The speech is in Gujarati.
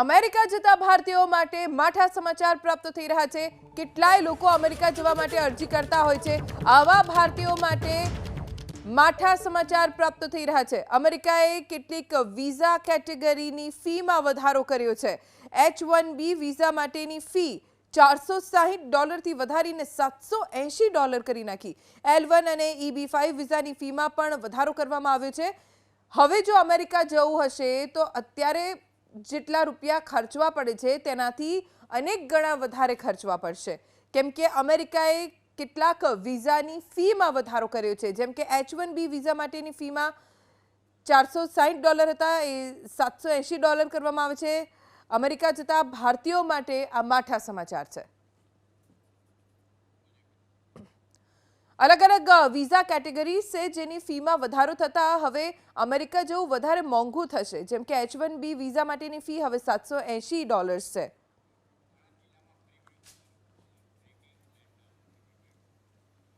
અમેરિકા જતા ભારતીયો માટે માઠા સમાચાર પ્રાપ્ત થઈ રહ્યા છે. કેટલાય લોકો અમેરિકા જવા માટે અરજી કરતા હોય છે. આવા ભારતીયો માટે માઠા સમાચાર પ્રાપ્ત થઈ રહ્યા છે. અમેરિકાએ કેટલીક વિઝા કેટેગરીની ફીમાં વધારો કર્યો છે. એચ વન બી વિઝા માટેની ફી ચારસો સાહીઠ ડોલરથી વધારીને સાતસો એંશી ડોલર કરી નાખી. એલ વન અને ઈ બી ફાઇવ વિઝાની ફીમાં પણ વધારો કરવામાં આવ્યો છે. હવે જો અમેરિકા જવું હશે તો અત્યારે જેટલા રૂપિયા ખર્ચવા પડે છે તેનાથી અનેક ગણા વધારે ખર્ચવા પડશે. કેમ કે અમેરિકાએ કેટલાક વિઝાની ફીમાં વધારો કર્યો છે. જેમ કે એચ વન બી વિઝા માટેની ફીમાં ચારસો સાહીઠ ડોલર હતા. એ સાતસો એંશી ડોલર કરવામાં આવે છે. અમેરિકા જતા ભારતીયો માટે આ માઠા સમાચાર છે. અલગ અલગ વિઝા કેટેગરી છે જેની ફીમાં વધારો થતાં હવે અમેરિકા જેવું વધારે મોંઘું થશે. જેમ કે એચ વન બી વિઝા માટેની ફી હવે સાતસો ડોલર્સ છે.